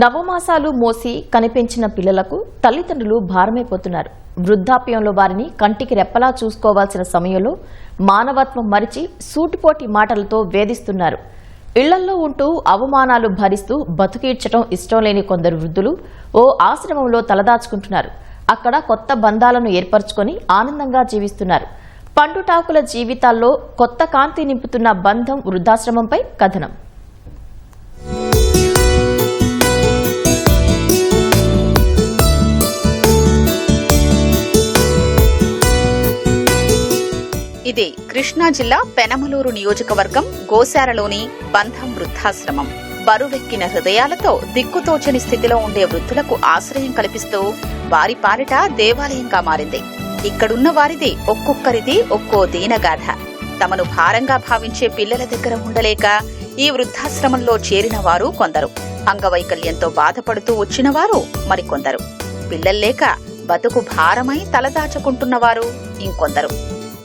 నవమాసాలు మోసి కనిపించిన పిల్లలకు తల్లిదండ్రులు భారమైపోతున్నారు. వృద్ధాప్యంలో వారిని కంటికి రెప్పలా చూసుకోవాల్సిన సమయంలో మానవత్వం మరిచి సూటిపోటి మాటలతో వేధిస్తున్నారు. ఇళ్ళల్లో ఉంటూ అవమానాలు భరిస్తూ బతుకీడ్చడం ఇష్టం లేని కొందరు వృద్ధులు ఓ ఆశ్రమంలో తలదాచుకుంటున్నారు. అక్కడ కొత్త బంధాలను ఏర్పరచుకొని ఆనందంగా జీవిస్తున్నారు. పండుటాకుల జీవితాల్లో కొత్త కాంతి నింపుతున్న బంధం వృద్ధాశ్రమంపై కథనం. ఇది కృష్ణా జిల్లా పెనమలూరు నియోజకవర్గం గోశారలోని బంధం వృద్ధాశ్రమం. బరువెక్కిన హృదయాలతో దిక్కుతోచని స్థితిలో ఉండే వృద్ధులకు ఆశ్రయం కల్పిస్తూ వారి పాలిట దేవాలయంగా మారింది. ఇక్కడున్న వారిది ఒక్కొక్కరిది ఒక్కో దీనగాథ. తమను భారంగా భావించే పిల్లల దగ్గర ఉండలేక ఈ వృద్ధాశ్రమంలో చేరిన వారు కొందరు. అంగవైకల్యంతో బాధపడుతూ వచ్చిన వారు మరికొందరు పిల్లల్లేక బతుకు భారమై తలదాచుకుంటున్నవారు ఇంకొందరు.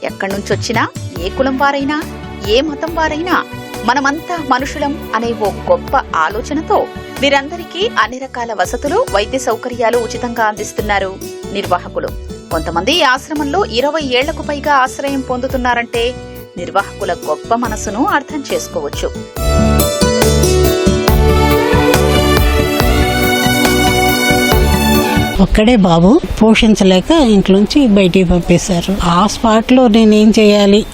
ఎక్కడి నుంచొచ్చినా ఏ కులం వారైనా ఏ మతం వారైనా మనమంతా మనుషులం అనే ఓ గొప్ప ఆలోచనతో వీరందరికీ అన్ని రకాల వసతులు వైద్య సౌకర్యాలు ఉచితంగా అందిస్తున్నారు నిర్వాహకులు. కొంతమంది ఈ ఆశ్రమంలో ఇరవై ఏళ్ళకు పైగా ఆశ్రయం పొందుతున్నారంటే నిర్వాహకుల గొప్ప మనసును అర్థం చేసుకోవచ్చు. ఒక్కడే బాబు పోషించలేక ఇంట్లోంచి బయటికి పంపేశారు. ఆ స్పాట్లో నేనేం చేయాలి?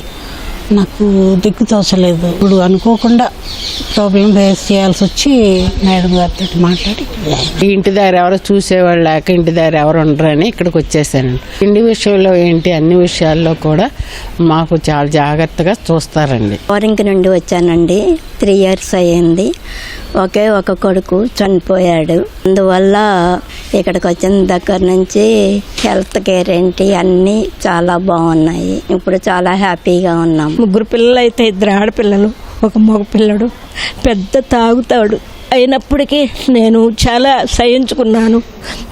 నాకు దిక్కు తోచలేదు. ఇప్పుడు అనుకోకుండా ప్రాబ్లం ఫేస్ చేయాల్సి వచ్చి మేడం గారితో మాట్లాడి ఇంటి దగ్గర ఎవరో చూసేవాళ్ళు లేక ఇంటి దగ్గర ఎవరు ఉండరని ఇక్కడికి వచ్చేసానండి ఇంటి విషయంలో ఏంటి అన్ని విషయాల్లో కూడా మాకు చాలా జాగ్రత్తగా చూస్తారండి. ఫారింగ్ నుండి వచ్చానండి. త్రీ ఇయర్స్ అయ్యింది. ఒకే ఒక కొడుకు చనిపోయాడు. అందువల్ల ఇక్కడికి వచ్చిన దగ్గర నుంచి హెల్త్ కేర్ ఏంటి అన్నీ చాలా బాగున్నాయి. ఇప్పుడు చాలా హ్యాపీగా ఉన్నాం. ముగ్గురు పిల్లలు అయితే ఇద్దరు ఆడపిల్లలు. ఒక మగ పిల్లడు పెద్ద తాగుతాడు. అయినప్పటికీ నేను చాలా సహించుకున్నాను.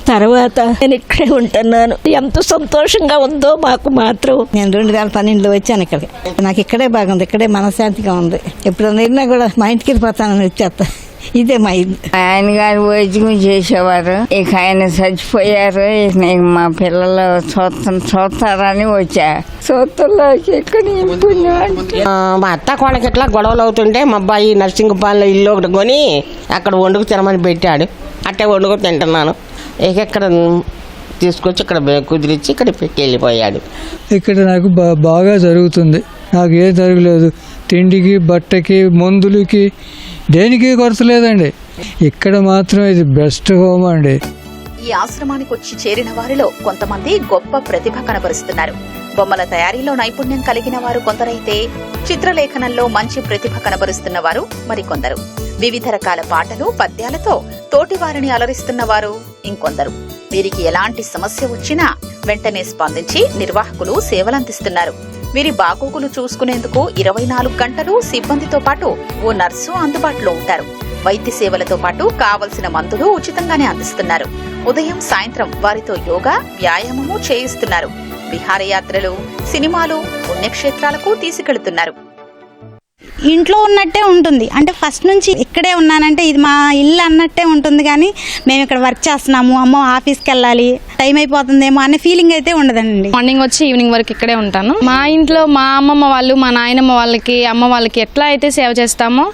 తర్వాత నేను ఇక్కడే ఉంటున్నాను. ఎంత సంతోషంగా ఉందో మాకు మాత్రం. నేను రెండు వేల పన్నెండులో వచ్చాను ఇక్కడికి. నాకు ఇక్కడే బాగుంది ఇక్కడే మనశ్శాంతిగా ఉంది. ఎప్పుడు వెళ్ళినా కూడా మా ఇంటికి వెళ్ళిపోతానని వచ్చేస్తాను ఇదే మా ఇల్లు. ఆయన గారు వైద్యం చేసేవారు. ఇక ఆయన చచ్చిపోయారు. ఇక మా పిల్లలు చూస్తా చూస్తారని వచ్చా. మా అత్త కొనకి ఇట్లా గొడవలు అవుతుంటే మా అబ్బాయి నర్సింగ్ పాలెంలో ఇల్లు ఒకటి కొని అక్కడ వండుకు తినమని పెట్టాడు. అట్టే వండుకు తింటున్నాను. ఇక ఇక్కడ తీసుకొచ్చి ఇక్కడ కుదిరించి ఇక్కడ పెట్టి వెళ్ళిపోయాడు. ఇక్కడ నాకు బా బాగా జరుగుతుంది. నాకు ఏ జరగలేదు. తిండికి బట్టకి మందులకి దేనికి కొరత లేదండి? ఇక్కడ మాత్రం ఇది బెస్ట్ హోమ్ అండి. ఈ ఆశ్రమానికి వచ్చి చేరిన వారిలో కొంతమంది గొప్ప ప్రతిభ కనబరుస్తున్నారు. బొమ్మల తయారీలో నైపుణ్యం కలిగిన వారు కొందరైతే చిత్రలేఖనంలో మంచి ప్రతిభ కనబరుస్తున్న వారు మరికొందరు. వివిధ రకాల పాటలు పద్యాలతో తోటి వారిని అలరిస్తున్న వారు ఇంకొందరు. వీరికి ఎలాంటి సమస్య వచ్చినా వెంటనే స్పందించి నిర్వాహకులు సేవలందిస్తున్నారు. వీరి బాగోగులు చూసుకునేందుకు ఇరవై నాలుగు గంటలు సిబ్బందితో పాటు ఓ నర్సు అందుబాటులో ఉంటారు. వైద్య సేవలతో పాటు కావలసిన మందులు ఉచితంగానే అందిస్తున్నారు. ఉదయం సాయంత్రం వారితో యోగా వ్యాయామము చేయిస్తున్నారు. విహారయాత్రలు సినిమాలు పుణ్యక్షేత్రాలకు తీసుకెళ్తున్నారు. ఇంట్లో ఉన్నట్టే ఉంటుంది. అంటే ఫస్ట్ నుంచి ఇక్కడే ఉన్నానంటే ఇది మా ఇల్లు అన్నట్టే ఉంటుంది కానీ మేము ఇక్కడ వర్క్ చేస్తున్నాము. అమ్మ ఆఫీస్కి వెళ్ళాలి. టైం అయిపోతుందేమో అనే ఫీలింగ్ అయితే ఉండదండి. మార్నింగ్ వచ్చి ఈవినింగ్ వరకు ఇక్కడే ఉంటాను. మా ఇంట్లో మా అమ్మమ్మ వాళ్ళు మా నాయనమ్మ వాళ్ళకి అమ్మ వాళ్ళకి ఎట్లా అయితే సేవ చేస్తామో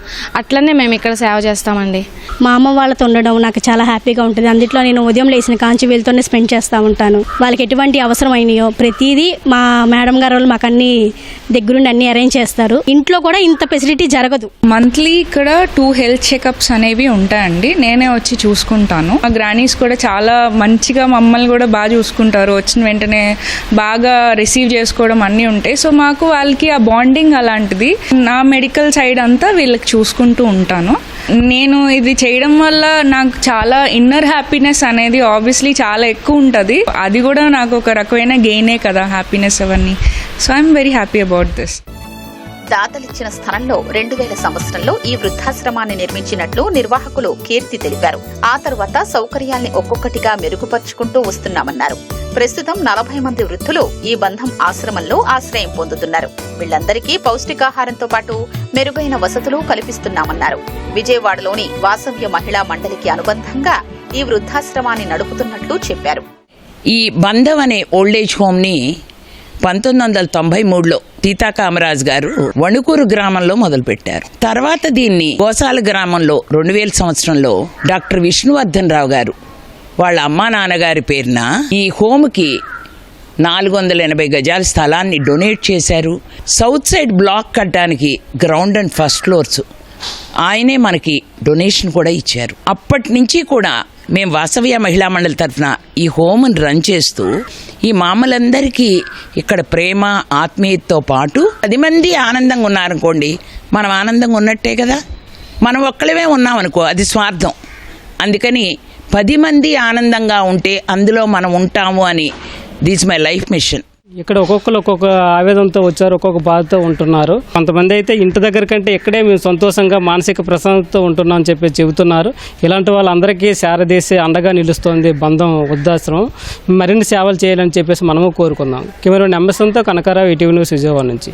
అట్లనే మేము ఇక్కడ సేవ చేస్తామండి. మా అమ్మ వాళ్ళతో ఉండడం నాకు చాలా హ్యాపీగా ఉంటుంది. అందులో నేను ఉదయం లేచిన కాంచి వీళ్ళతోనే స్పెండ్ చేస్తూ ఉంటాను. వాళ్ళకి ఎటువంటి అవసరం అయినాయో ప్రతిదీ మా మేడం గారు వాళ్ళు మాకు అన్ని దగ్గరుండి అన్ని అరేంజ్ చేస్తారు. ఇంట్లో కూడా ఇంత ఫెసిలిటీ జరగదు. మంత్లీ ఇక్కడ టూ హెల్త్ చెకప్స్ అనేవి ఉంటాయండి. నేనే వచ్చి చూసుకుంటాను. మా గ్రానీస్ కూడా చాలా మంచిగా మమ్మల్ని కూడా బాగా చూసుకుంటారు. వచ్చిన వెంటనే బాగా రిసీవ్ చేసుకోవడం అన్నీ ఉంటాయి. సో మాకు వాళ్ళకి ఆ బాండింగ్ అలాంటిది. నా మెడికల్ సైడ్ అంతా వీళ్ళకి చూసుకుంటూ ఉంటాను. నేను ఇది చేయడం వల్ల నాకు చాలా ఇన్నర్ హ్యాపీనెస్ అనేది ఆబ్వియస్లీ చాలా ఎక్కువ ఉంటుంది. అది కూడా నాకు ఒక రకమైన గెయినే కదా హ్యాపీనెస్ అవన్నీ. So I'm very happy about this దాతలిచ్చిన స్థలంలో రెండు వేల సంవత్సరంలో ఈ వృద్ధాశ్రమాన్ని నిర్మించినట్లు నిర్వాహకులు కీర్తి తెలిపారు. ఆ తర్వాత సౌకర్యాల్ని ఒక్కొక్కటిగా మెరుగుపరుచుకుంటూ వస్తున్నామన్నారు. ప్రస్తుతం నలభై మంది వృద్ధులు ఈ బంధం ఆశ్రమంలో ఆశ్రయం పొందుతున్నారు. వీళ్ళందరికీ పౌష్టికాహారంతో పాటు మెరుగైన వసతులు కల్పిస్తున్నామన్నారు. విజయవాడలోని వాసవ్య మహిళా మండలికి అనుబంధంగా ఈ వృద్ధాశ్రమాన్ని నడుపుతున్నట్లు చెప్పారు. ఈ బంధం అనే ఓల్డేజ్ హోమ్ని పంతొమ్మిది వందల తొంభై మూడులో సీతాకామరాజు గారు వణుకూరు గ్రామంలో మొదలుపెట్టారు. తర్వాత దీన్ని గోసాల గ్రామంలో రెండు వేల సంవత్సరంలో డాక్టర్ విష్ణువర్ధన్ రావు గారు వాళ్ళ అమ్మా నాన్నగారి పేరున ఈ హోమ్కి నాలుగు వందల ఎనభై గజాల స్థలాన్ని డొనేట్ చేశారు. సౌత్ సైడ్ బ్లాక్ కట్టడానికి గ్రౌండ్ అండ్ ఫస్ట్ ఫ్లోర్స్ ఆయనే మనకి డొనేషన్ కూడా ఇచ్చారు. అప్పటి నుంచి కూడా మేము వాసవ్య మహిళా మండలి తరఫున ఈ హోమ్ని రన్ చేస్తూ ఈ మామలందరికీ ఇక్కడ ప్రేమ ఆత్మీయతతో పాటు పది మంది ఆనందంగా ఉన్నారనుకోండి మనం ఆనందంగా ఉన్నట్టే కదా? మనం ఒక్కళ్ళమే ఉన్నామనుకో అది స్వార్థం. అందుకని పది మంది ఆనందంగా ఉంటే అందులో మనం ఉంటాము అని దిస్ మై లైఫ్ మిషన్. ఇక్కడ ఒక్కొక్కరు ఒక్కొక్క ఆవేదనతో వచ్చారు ఒక్కొక్క బాధతో ఉంటున్నారు. కొంతమంది అయితే ఇంటి దగ్గర కంటే ఇక్కడే మేము సంతోషంగా మానసిక ప్రశాంతతో ఉంటున్నాం అని చెప్పి చెబుతున్నారు. ఇలాంటి వాళ్ళందరికీ శారదేశే అండగా నిలుస్తోంది బంధం వృద్ధాశ్రమం. మరిన్ని సేవలు చేయాలని చెప్పేసి మనము కోరుకుందాం. కెమెరా ఎంఎస్ఎంతో కనకారావు ఈటీవీ న్యూస్ విజయవాడ నుంచి.